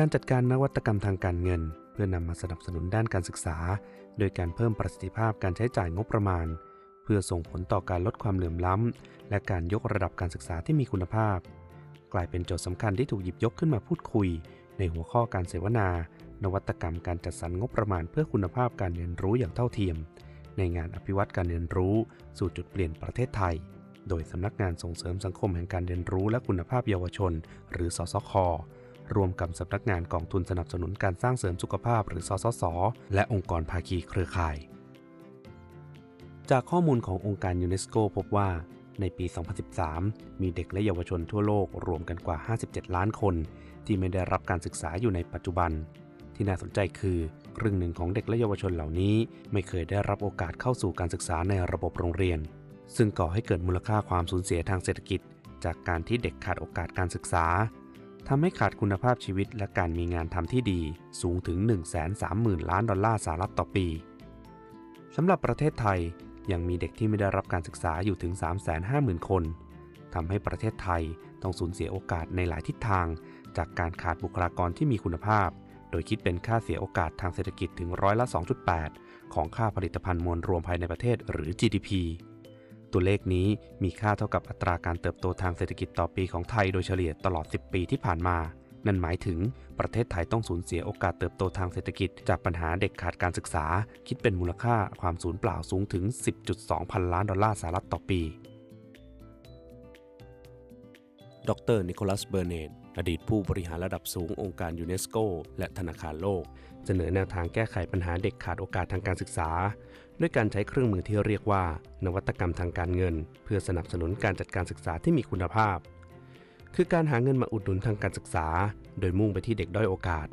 การจัดการนวัตกรรมทางการเงิน เพื่อนำมาสนับสนุนด้านการศึกษา โดยการเพิ่มประสิทธิภาพการใช้จ่ายงบประมาณ เพื่อส่งผลต่อการลดความเหลื่อมล้ำ และการยกระดับการศึกษาที่มีคุณภาพ กลายเป็นโจทย์สำคัญที่ถูกหยิบยกขึ้นมาพูดคุย ในหัวข้อการเสวนา นวัตกรรมการจัดสรรงบประมาณเพื่อคุณภาพการเรียนรู้อย่างเท่าเทียม ในงานอภิวัตการเรียนรู้ สู่จุดเปลี่ยนประเทศไทย โดยสำนักงานส่งเสริมสังคมแห่งการเรียนรู้และคุณภาพเยาวชน หรือสสค รวมกับสำนักงานกองทุนสนับสนุนการสร้างเสริมสุขภาพหรือสสส และองค์กรภาคีเครือข่าย จากข้อมูลขององค์การยูเนสโกพบว่าในปี 2013 มีเด็กและเยาวชนทั่วโลกรวมกันกว่า 57 ล้านคน ที่ไม่ได้รับการศึกษาอยู่ในปัจจุบัน ที่น่าสนใจคือครึ่งหนึ่งของเด็กและเยาวชนเหล่านี้ ไม่เคยได้รับโอกาสเข้าสู่การศึกษาในระบบโรงเรียน ซึ่งก่อให้เกิดมูลค่าความสูญเสียทางเศรษฐกิจ จากการที่เด็กขาดโอกาสการศึกษา ทำให้ขาดคุณภาพชีวิตและการมีงานทำที่ดีสูงถึง 130,000 ล้านดอลลาร์สหรัฐต่อปีสำหรับประเทศไทยยังมีเด็กที่ไม่ได้รับการศึกษาอยู่ถึง 350,000 คนทำให้ประเทศไทยต้องสูญเสียโอกาสในหลายทิศทาง จากการขาดบุคลากรที่มีคุณภาพ โดยคิดเป็นค่าเสียโอกาสทางเศรษฐกิจถึงร้อยละ 2.8 ของค่าผลิตภัณฑ์มวลรวมภายในประเทศหรือ GDP ตัวเลขนี้มีค่าเท่ากับอัตราการเติบโตทางเศรษฐกิจต่อปีของไทยโดยเฉลี่ยตลอด 10 ปีที่ผ่านมา นั่นหมายถึงประเทศไทยต้องสูญเสียโอกาสเติบโตทางเศรษฐกิจ จากปัญหาเด็กขาดการศึกษา คิดเป็นมูลค่าความสูญเปล่าสูงถึง 10.2 พันล้านดอลลาร์สหรัฐต่อปี ดรนิโคลัส เบอร์เนตอดีตผู้บริหารระดับสูงองค์การยูเนสโกและธนาคารโลก เสนอแนวทางแก้ไขปัญหาเด็กขาดโอกาสทางการศึกษา ด้วยการใช้เครื่องมือที่เรียกว่า นวัตกรรมทางการเงิน เพื่อสนับสนุนการจัดการศึกษาที่มีคุณภาพ คือการหาเงินมาอุดหนุนทางการศึกษา โดยมุ่งไปที่เด็กด้อยโอกาส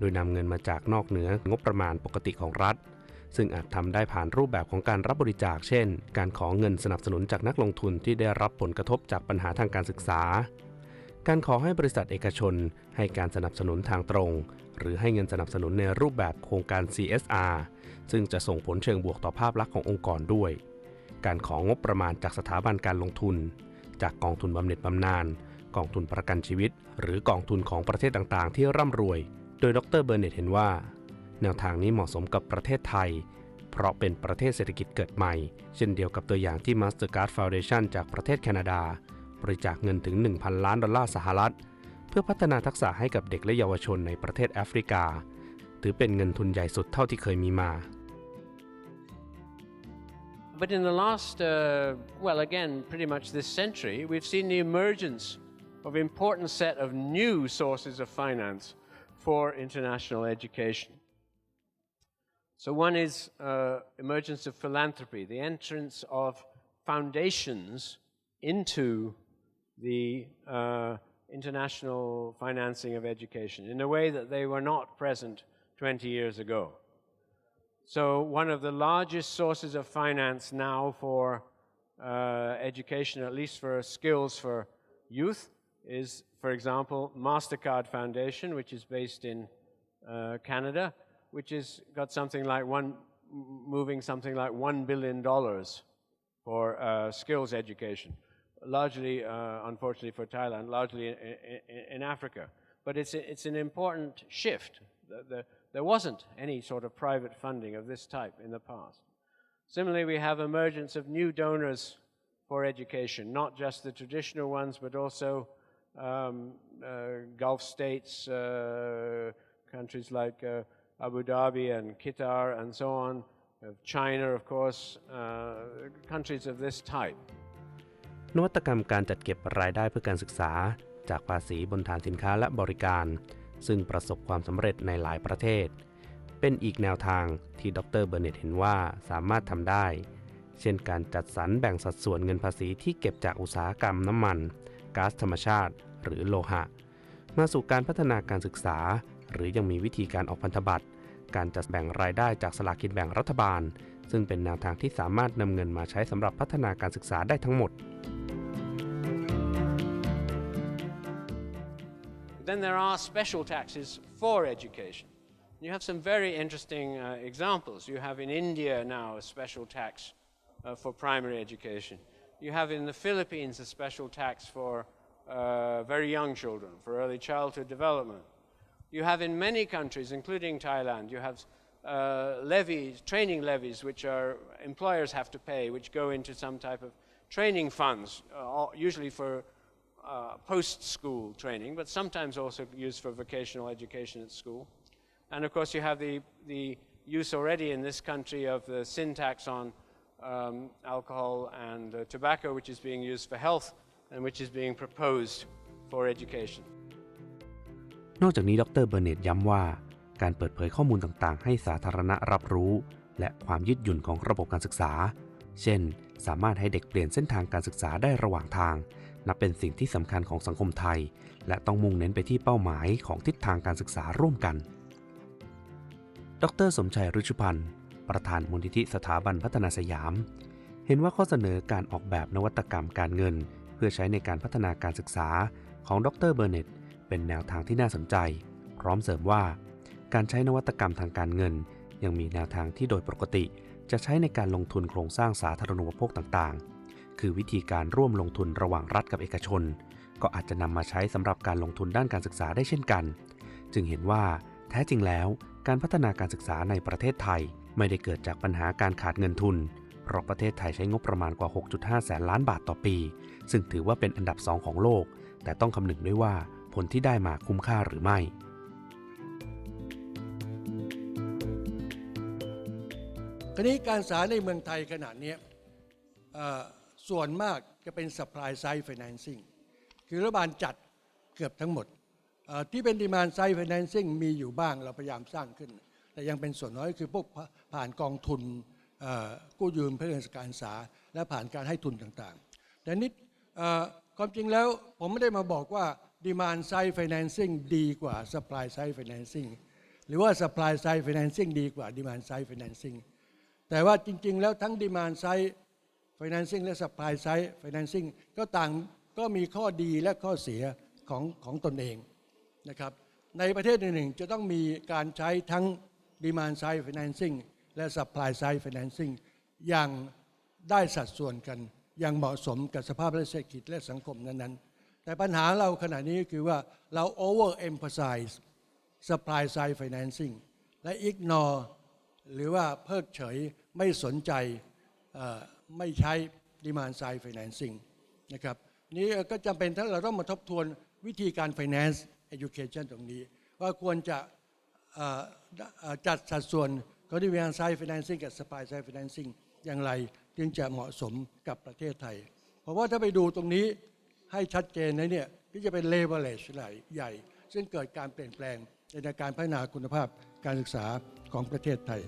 โดยนำเงินมาจากนอกเหนืองบประมาณปกติของรัฐ ซึ่งอาจทำได้ผ่านรูปแบบของการรับบริจาค เช่น การขอเงินสนับสนุนจากนักลงทุนที่ได้รับผลกระทบจากปัญหาทางการศึกษา การขอให้บริษัทเอกชน ให้การสนับสนุนทางตรง หรือให้เงินสนับสนุนในรูปแบบโครงการ CSR ซึ่งจะส่งผลเชิงบวกต่อภาพลักษณ์ขององค์กรด้วย การของงบประมาณจากสถาบันการลงทุน จากกองทุนบำเหน็จบำนาญกองทุนประกันชีวิต หรือกองทุนของประเทศต่างๆ ที่ร่ำรวย โดยดรเบอร์เนตเห็นว่า แนวทางนี้เหมาะสมกับประเทศไทย เพราะเป็นประเทศเศรษฐกิจเกิดใหม่ เช่นเดียวกับตัวอย่างที่ Mastercard Foundation จากประเทศแคนาดา บริจาคเงินถึง 1,000 ล้านดอลลาร์สหรัฐ เพื่อพัฒนาทักษะให้กับเด็กและเยาวชนในประเทศแอฟริกา ถือเป็นเงินทุนใหญ่สุดเท่าที่เคยมีมา But in the last, uh, well, again, pretty much this century, we've seen the emergence of an important set of new sources of finance for international education. So one is uh, emergence of philanthropy, the entrance of foundations into the uh, international financing of education in a way that they were not present 20 years ago. So, one of the largest sources of finance now for uh, education, at least for skills for youth, is, for example, MasterCard Foundation, which is based in uh, Canada, which has got something like one, moving something like $1 billion for uh, skills education, largely, uh, unfortunately for Thailand, largely in, in, in Africa. But it's, a, it's an important shift The, the, there wasn't any sort of private funding of this type in the past. Similarly, we have emergence of new donors for education, not just the traditional ones, but also um, uh, Gulf states, uh, countries like uh, Abu Dhabi and Qatar and so on, China, of course, uh, countries of this type. นวัตกรรมการจัดเก็บรายได้เพื่อการศึกษา จากภาษีบนฐานสินค้าและบริการ ซึ่งประสบความสำเร็จในหลายประเทศ เป็นอีกแนวทางที่ดรเบอร์เน็ตเห็นว่าสามารถทำได้ เช่นการจัดสรรแบ่งสัดส่วนเงินภาษีที่เก็บจากอุตสาหกรรมน้ำมันก๊าซธรรมชาติหรือโลหะ มาสู่การพัฒนาการศึกษา หรือยังมีวิธีการออกพันธบัตรการจัดแบ่งรายได้จากสลากกินแบ่งรัฐบาล ซึ่งเป็นแนวทางที่สามารถนำเงินมาใช้สำหรับพัฒนาการศึกษาได้ทั้งหมด Then there are special taxes for education. You have some very interesting uh, examples. You have in India now a special tax uh, for primary education. You have in the Philippines a special tax for uh, very young children, for early childhood development. You have in many countries, including Thailand, you have uh, levies, training levies, which are employers have to pay, which go into some type of training funds, uh, usually for uh, post-school training, but sometimes also used for vocational education at school. And of course, you have the, the use already in this country of the sin tax on um, alcohol and uh, tobacco, which is being used for health and which is being proposed for education. นอกจากนี้ดรเบอร์เนตย้ำว่า การเปิดเผยข้อมูลต่างๆ ให้สาธารณะรับรู้ และความยืดหยุ่นของระบบการศึกษา เช่น สามารถให้เด็กเปลี่ยนเส้นทางการศึกษาได้ระหว่างทาง นับเป็นสิ่งที่สำคัญของสังคมไทย และต้องมุ่งเน้นไปที่เป้าหมายของทิศทางการศึกษาร่วมกัน ดร สมชัยรุชุพันธ์ ประธานมูลนิธิสถาบันพัฒนาสยาม เห็นว่าข้อเสนอการออกแบบนวัตกรรมการเงิน เพื่อใช้ในการพัฒนาการศึกษาของดรเบอร์เน็ตเป็นแนวทางที่น่าสนใจ พร้อมเสริมว่า การใช้นวัตกรรมทางการเงิน ยังมีแนวทางที่โดยปกติ จะใช้ในการลงทุนโครงสร้างสาธารณูปโภคต่างๆ คือวิธีการร่วมลงทุนระหว่างรัฐกับเอกชน ก็อาจจะนำมาใช้สำหรับการลงทุนด้านการศึกษาได้เช่นกัน จึงเห็นว่าแท้จริงแล้ว การพัฒนาการศึกษาในประเทศไทย ไม่ได้เกิดจากปัญหาการขาดเงินทุน เพราะประเทศไทยใช้งบประมาณกว่า 6.5 แสนล้านบาทต่อปี ซึ่งถือว่าเป็นอันดับสองของโลก แต่ต้องคำนึงด้วยว่าผลที่ได้มาคุ้มค่าหรือไม่คราวนี้การศึกษาในเมืองไทยขนาดนี้ ส่วนมากจะเป็น supply side financing คือรัฐบาลจัดเกือบทั้งหมด ที่เป็น demand side financing มีอยู่บ้างเราพยายามสร้างขึ้น แต่ยังเป็นส่วนน้อยคือพวกผ่านกองทุนกู้ยืมเพื่อการศึกษา และผ่านการให้ทุนต่างๆ แต่นิดความจริงแล้วผมไม่ได้มาบอกว่า demand side financing ดีกว่า supply side financing หรือว่า supply side financing ดีกว่า demand side financing แต่ว่าจริง ๆ แล้วทั้ง demand side financing และ supply side financing ก็ต่างก็มีข้อดีและข้อเสียของของตนเองนะครับในประเทศหนึ่งๆจะต้องมีการใช้ทั้ง demand side financing และ supply side financing อย่างได้สัดส่วนกัน อย่างเหมาะสมกับสภาพเศรษฐกิจและสังคมนั้นๆ แต่ปัญหาเราขณะนี้คือว่าเรา over emphasize supply side financing และ ignore หรือว่าเพิกเฉยไม่สนใจ ไม่ใช้ demand side financing นะครับนี่ก็จำเป็นถ้าเราต้องมาทบทวนวิธีการ finance education ตรงนี้ ว่าควรจะจัดสัดส่วนของ demand side financing กับ supply side financing อย่างไรจึงจะเหมาะสมกับประเทศไทย เพราะว่าถ้าไปดูตรงนี้ให้ชัดเจนนะเนี่ยที่จะเป็น leverage ใหญ่ ซึ่งเกิดการเปลี่ยนแปลงในการพัฒนาคุณภาพการศึกษาของประเทศไทย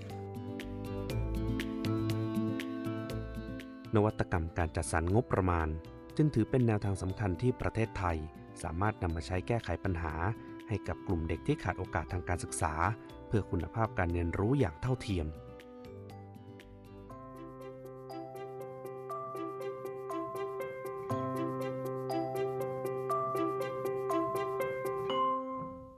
นวัตกรรมการจัดสรรงบประมาณ จึงถือเป็นแนวทางสำคัญที่ประเทศไทย สามารถนำมาใช้แก้ไขปัญหา ให้กับกลุ่มเด็กที่ขาดโอกาสทางการศึกษา เพื่อคุณภาพการเรียนรู้อย่างเท่าเทียม